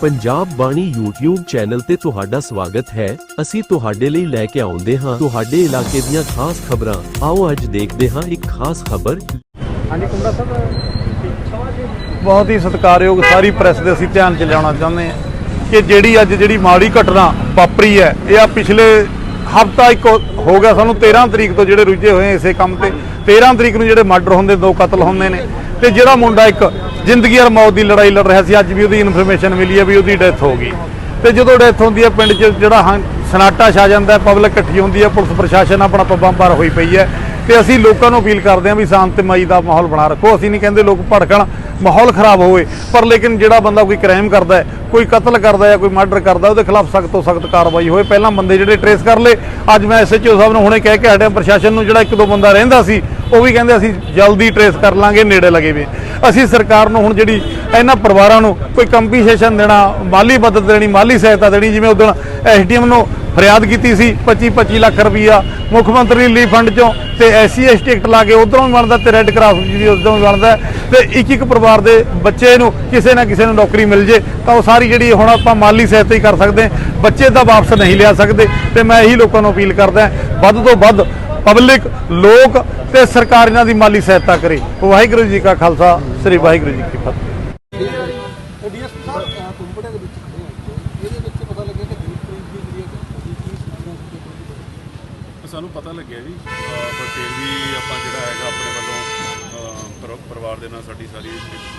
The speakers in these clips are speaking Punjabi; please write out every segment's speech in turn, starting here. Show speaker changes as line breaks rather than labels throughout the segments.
ਪੰਜਾਬ ਬਾਣੀ YouTube ਚੈਨਲ ਤੇ ਤੁਹਾਡਾ ਸਵਾਗਤ ਹੈ। ਅਸੀਂ ਤੁਹਾਡੇ ਲਈ ਲੈ ਕੇ ਆਉਂਦੇ ਹਾਂ ਤੁਹਾਡੇ ਇਲਾਕੇ ਦੀਆਂ ਖਾਸ ਖਬਰਾਂ। ਆਓ ਅੱਜ ਦੇਖਦੇ ਹਾਂ ਇੱਕ ਖਾਸ ਖਬਰ।
ਹਾਂਜੀ ਕੁੰਡਾ ਸਾਹਿਬ
ਬਹੁਤ ਹੀ ਸਤਿਕਾਰਯੋਗ ਸਾਰੀ ਪ੍ਰੈਸ ਦੇ ਅਸੀਂ ਧਿਆਨ ਚ ਲਿਆਉਣਾ ਚਾਹੁੰਦੇ ਹਾਂ ਕਿ ਜਿਹੜੀ ਅੱਜ ਜਿਹੜੀ ਮਾੜੀ ਘਟਨਾ ਵਾਪਰੀ ਹੈ ਇਹ ਆ ਪਿਛਲੇ ਹਫਤਾ ਇੱਕ ਹੋ ਗਿਆ ਸਾਨੂੰ 13 ਤਰੀਕ ਤੋਂ ਜਿਹੜੇ ਰੁੱਝੇ ਹੋਏ ਇਸੇ ਕੰਮ ਤੇ। 13 ਤਰੀਕ ਨੂੰ ਜਿਹੜੇ ਮਰਡਰ ਹੁੰਦੇ ਦੋ ਕਤਲ ਹੁੰਦੇ ਨੇ। ਤੇ ਜਿਹੜਾ ਮੁੰਡਾ ਇੱਕ ਜ਼ਿੰਦਗੀ ਔਰ ਮੌਤ ਦੀ ਲੜਾਈ ਲੜ ਰਿਹਾ ਸੀ, ਅੱਜ ਵੀ ਉਹਦੀ ਇਨਫੋਰਮੇਸ਼ਨ ਮਿਲੀ ਹੈ ਵੀ ਉਹਦੀ ਡੈਥ ਹੋ ਗਈ। ਤੇ ਜਦੋਂ ਡੈਥ ਹੁੰਦੀ ਹੈ, ਪਿੰਡ 'ਚ ਜਿਹੜਾ ਹਾਂ ਸਨਾਟਾ ਛਾ ਜਾਂਦਾ ਹੈ ਪਬਲਿਕ ਇਕੱਠੀ ਹੁੰਦੀ ਹੈ, ਪੁਲਿਸ ਪ੍ਰਸ਼ਾਸਨ ਆਪਣਾ ਪੱਬਾਂ ਭਾਰ ਹੋਈ ਪਈ ਹੈ। ਤੇ ਅਸੀਂ ਲੋਕਾਂ ਨੂੰ ਅਪੀਲ ਕਰਦੇ ਹਾਂ ਵੀ ਸ਼ਾਂਤਮਈ ਦਾ ਮਾਹੌਲ ਬਣਾ ਰੱਖੋ। ਅਸੀਂ ਨਹੀਂ ਕਹਿੰਦੇ ਲੋਕ ਭੜਕਣ, ਮਾਹੌਲ ਖਰਾਬ ਹੋਵੇ, ਪਰ ਲੇਕਿਨ ਜਿਹੜਾ ਬੰਦਾ ਕੋਈ ਕ੍ਰਾਈਮ ਕਰਦਾ ਹੈ, ਕੋਈ ਕਤਲ ਕਰਦਾ ਹੈ ਕੋਈ ਮਰਡਰ ਕਰਦਾ ਉਹਦੇ ਖਿਲਾਫ ਸਖਤ ਤੋਂ ਸਖਤ ਕਾਰਵਾਈ ਹੋਵੇ। ਪਹਿਲਾਂ ਬੰਦੇ ਜਿਹੜੇ ਟਰੇਸ ਕਰ ਲਏ। ਅੱਜ ਮੈਂ ਐਸਐਚਓ ਸਾਹਿਬ ਨੂੰ ਹੁਣੇ ਕਹਿ ਕੇ ਹਟਿਆ, ਪ੍ਰਸ਼ਾਸਨ ਨੂੰ ਜਿਹੜਾ ਇੱਕ ਦੋ ਬੰਦਾ ਰਹਿੰਦਾ ਸੀ ਉਹ ਵੀ ਕਹਿੰਦੇ ਅਸੀਂ ਜਲਦੀ ਟਰੇਸ ਕਰ ਲਾਂਗੇ, ਨੇੜੇ ਲਗੇ ਵੀ। ਅਸੀਂ ਸਰਕਾਰ ਨੂੰ ਹੁਣ ਜਿਹੜੀ ਇਹਨਾਂ ਪਰਿਵਾਰਾਂ ਨੂੰ ਕੋਈ ਕੰਪਨਸੇਸ਼ਨ ਦੇਣਾ, ਮਾਲੀ ਮਦਦ ਦੇਣੀ, ਮਾਲੀ ਸਹਾਇਤਾ ਦੇਣੀ, ਜਿਵੇਂ ਉਦੋਂ ਐਸਡੀਐਮ ਨੂੰ ਫਰਿਆਦ ਕੀਤੀ ਸੀ 25 25 ਲੱਖ ਰੁਪਈਆ ਮੁੱਖ ਮੰਤਰੀ ਰਿਲੀਫ ਫੰਡ ਚੋਂ, ਤੇ ਐਸਸੀ ਐਸਟੀ ਟਿਕਟ ਲਾ ਕੇ ਉਧਰੋਂ ਵੀ ਬਣਦਾ ਤੇ ਰੈੱਡ ਕਰਾਸ ਵੀ ਉਧਰੋਂ ਵੀ ਬਣਦਾ ਤੇ ਇੱਕ ਇੱਕ ਪਰਿਵਾਰ ਦੇ ਬੱਚੇ ਨੂੰ ਕਿਸੇ ਨਾ ਕਿਸੇ ਨੂੰ ਨੌਕਰੀ ਮਿਲ ਜੇ, ਤਾਂ ਉਹ ਸਾਰੀ ਜਿਹੜੀ ਹੁਣ ਆਪਾਂ ਮਾਲੀ ਸਹਾਇਤਾ ਹੀ ਕਰ ਸਕਦੇ ਬੱਚੇ ਤਾਂ ਵਾਪਸ ਨਹੀਂ ਲਿਆ ਸਕਦੇ, ਤੇ ਮੈਂ ਇਹੀ ਲੋਕਾਂ ਨੂੰ ਅਪੀਲ ਕਰਦਾ ਵੱਧ ਤੋਂ ਵੱਧ ਪਬਲਿਕ, ਲੋਕ ਤੇ ਸਰਕਾਰ ਇਹਨਾਂ ਦੀ ਮਾਲੀ ਸਹਾਇਤਾ ਕਰੇ। ਵਾਹਿਗੁਰੂ ਜੀ ਕਾ ਖਾਲਸਾ, ਸ੍ਰੀ ਵਾਹਿਗੁਰੂ ਜੀ ਕੀ ਫਤਿਹ।
ਸਾਨੂੰ ਪਤਾ ਲੱਗਿਆ ਜੀ ਪਰ ਫਿਰ ਵੀ ਆਪਾਂ ਜਿਹੜਾ ਹੈਗਾ ਆਪਣੇ ਵੱਲੋਂ ਪਰਿਵਾਰ ਦੇ ਨਾਲ ਸਾਡੀ ਸਾਰੀ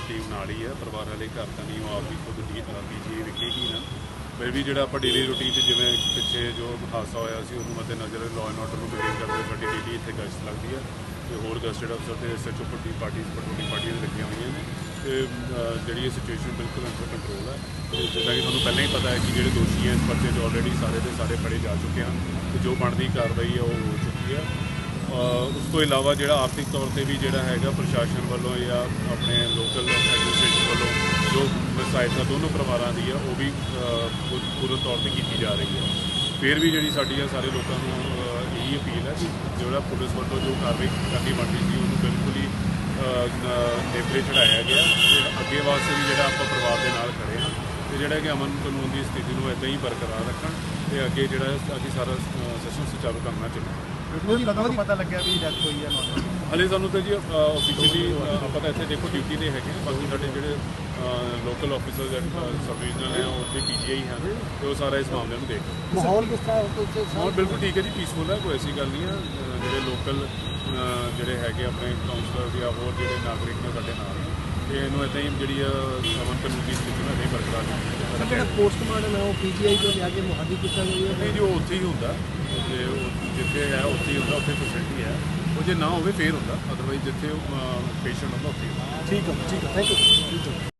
ਟੀਮ ਨਾਲ ਹੀ ਹੈ। ਪਰਿਵਾਰ ਵਾਲੇ ਘਰ ਤਾਂ ਨਹੀਂ, ਉਹ ਆਪ ਵੀ ਖੁਦ ਪੀਜੀ ਵਿਖੇਗੀ ਨਾ। ਫਿਰ ਵੀ ਜਿਹੜਾ ਆਪਾਂ ਡੇਲੀ ਰੂਟੀਨ 'ਚ ਜਿਵੇਂ ਪਿੱਛੇ ਜੋ ਹਾਦਸਾ ਹੋਇਆ ਸੀ, ਉਹਨੂੰ ਮੱਦੇ ਨਜ਼ਰ ਲਾਅ ਐਂਡ ਆਰਡਰ ਨੂੰ ਮੇਨਟੇਨ ਕਰਦੇ ਹੋਏ ਸਾਡੀ ਡੇਲੀ ਇੱਥੇ ਗਸ਼ਤ ਲੱਗਦੀ ਹੈ ਤੇ ਹੋਰ ਗਸਟਡ ਅਫਸਰ ਤੇ ਐਸਐਚਓ ਪੱਟੀ ਪਾਰਟੀ ਪਟੋਟੀ ਪਾਰਟੀਆਂ ਲੱਗੀਆਂ ਹੋਈਆਂ ਨੇ ਤੇ ਜਿਹੜੀ ਇਹ ਸਿਚੁਏਸ਼ਨ ਬਿਲਕੁਲ ਅੰਡਰ ਕੰਟਰੋਲ ਹੈ ਤੇ ਜਿੱਦਾਂ ਕਿ ਤੁਹਾਨੂੰ ਪਹਿਲਾਂ ਹੀ ਪਤਾ ਹੈ ਕਿ ਜਿਹੜੇ ਦੋਸ਼ੀ ਹੈ ਇਸ ਪਰਚੇ 'ਚ ਆਲਰੇਡੀ ਸਾਰੇ ਦੇ ਸਾਰੇ ਫੜੇ ਜਾ ਚੁੱਕੇ ਹਨ ਤੇ ਜੋ ਬਣਦੀ ਕਾਰਵਾਈ ਹੈ ਉਹ ਹੋ ਚੁੱਕੀ ਹੈ ਉਸ ਤੋਂ ਇਲਾਵਾ ਜਿਹੜਾ ਆਰਥਿਕ ਤੌਰ ਤੇ ਵੀ ਜਿਹੜਾ ਹੈਗਾ ਪ੍ਰਸ਼ਾਸਨ ਵੱਲੋਂ ਜਾਂ ਆਪਣੇ ਲੋਕਲ ਐਡਮਿਨਿਸਟ੍ਰੇਸ਼ਨ ਵੱਲੋਂ ਜੋ ਸਹਾਇਤਾ ਦੋਨੋਂ ਪਰਿਵਾਰਾਂ ਦੀ ਆ ਉਹ ਵੀ ਅਹ, ਤੌਰ ਤੇ ਕੀਤੀ ਜਾ ਰਹੀ ਹੈ ਫਿਰ ਵੀ ਜਿਹੜੀ ਸਾਡੀ ਆ ਸਾਰੇ ਲੋਕਾਂ ਨੂੰ ਇਹੀ ਅਪੀਲ ਹੈ ਕਿ ਜਿਹੜਾ ਪੁਲਿਸ ਵੱਲੋਂ ਜੋ ਕਾਰਵਾਈ ਕਰਨੀ ਬਣਦੀ ਸੀ ਉਹਨੂੰ ਬਿਲਕੁਲ ਹੀ ਨੇਪਰੇ ਚੜਾਇਆ ਗਿਆ। ਤੇ ਅੱਗੇ ਵਾਸਤੇ ਵੀ ਜਿਹੜਾ ਆਪਾਂ ਪਰਿਵਾਰ ਦੇ ਨਾਲ ਖੜੇ ਹਾਂ ਤੇ ਜਿਹੜਾ ਕਿ ਅਮਨ ਕਾਨੂੰਨ ਦੀ ਸਥਿਤੀ ਨੂੰ ਇਦਾਂ ਹੀ ਬਰਕਰਾਰ ਰੱਖਣ ਤੇ ਅੱਗੇ ਜਿਹੜਾ ਅਸੀਂ ਸਾਰਾ ਸੈਸ਼ਨ ਸੁਚਾਰੂ ਕਰਨਾ ਚਾਹੀਦਾ ਚੱਲੇ
ਕਦੋਂ ਪਤਾ ਲੱਗਿਆ ਵੀ ਡੈਥ ਹੋਈ ਹੈ ਨੌਜਵਾਨ
ਹਲੇ ਸਾਨੂੰ ਤਾਂ ਜੀ ਆਫੀਸ਼ੀਅਲੀ ਆਪਾਂ ਤਾਂ ਇੱਥੇ ਦੇਖੋ ਡਿਊਟੀ ਤੇ ਹੈਗੇ ਹਾਂ। ਬਾਕੀ ਸਾਡੇ ਜਿਹੜੇ local officers and sub regional ਹੈ ਉਹ ਉੱਥੇ ਪੀਜੀਆਈ ਹਨ ਤੇ ਉਹ ਸਾਰਾ ਇਸ ਮਾਮਲੇ ਨੂੰ ਦੇਖ ਨੇ।
ਮਾਹੌਲ ਕਿਸ ਤਰ੍ਹਾਂ ਹੈ? ਉੱਥੇ
ਮਾਹੌਲ ਬਿਲਕੁਲ ਠੀਕ ਹੈ ਜੀ ਪੀਸਫੁਲ ਹੈ ਕੋਈ ਐਸੀ ਗੱਲ ਨਹੀਂ ਹੈ। ਜਿਹੜੇ ਲੋਕਲ ਜਿਹੜੇ ਹੈਗੇ ਆਪਣੇ ਕਾਉਂਸਲਰ ਜਾਂ ਹੋਰ ਜਿਹੜੇ ਨਾਗਰਿਕ ਨੇ ਸਾਡੇ ਨਾਲ। ਨੇ ਤੇ ਇਹਨੂੰ ਇਦਾਂ ਹੀ ਜਿਹੜੀ ਅਮਨ ਕਾਨੂੰਨ ਦੀ ਸਥਿਤੀ ਨੂੰ ਨਹੀਂ ਬਰਕਰਾਰ ਰੱਖਣਾ
ਜਿਹੜਾ ਪੋਸਟਮਾਰਟਮ ਹੈ ਉਹ ਪੀਜੀਆਈ ਤੋਂ ਲਿਆ ਕੇ ਮੁਹੱਦੀ ਕੀਤਾ ਗਿਆ ਹੈ?
ਨਹੀਂ ਜੋ ਉੱਥੇ ਹੀ ਹੁੰਦਾ। ਜੇ ਜਿੱਥੇ ਹੈ, ਉੱਥੇ ਹੀ ਹੁੰਦਾ, ਉੱਥੇ ਫੈਸਿਲਿਟੀ ਹੈ। ਉਹ ਜੇ ਨਾ ਹੋਵੇ, ਫੇਰ ਹੁੰਦਾ। ਅਦਰਵਾਈਜ਼ ਜਿੱਥੇ ਪੇਸ਼ੈਂਟ ਹੁੰਦਾ, ਉੱਥੇ ਹੀ ਹੁੰਦਾ।
ਠੀਕ ਹੈ ਠੀਕ ਹੈ ਥੈਂਕ ਯੂ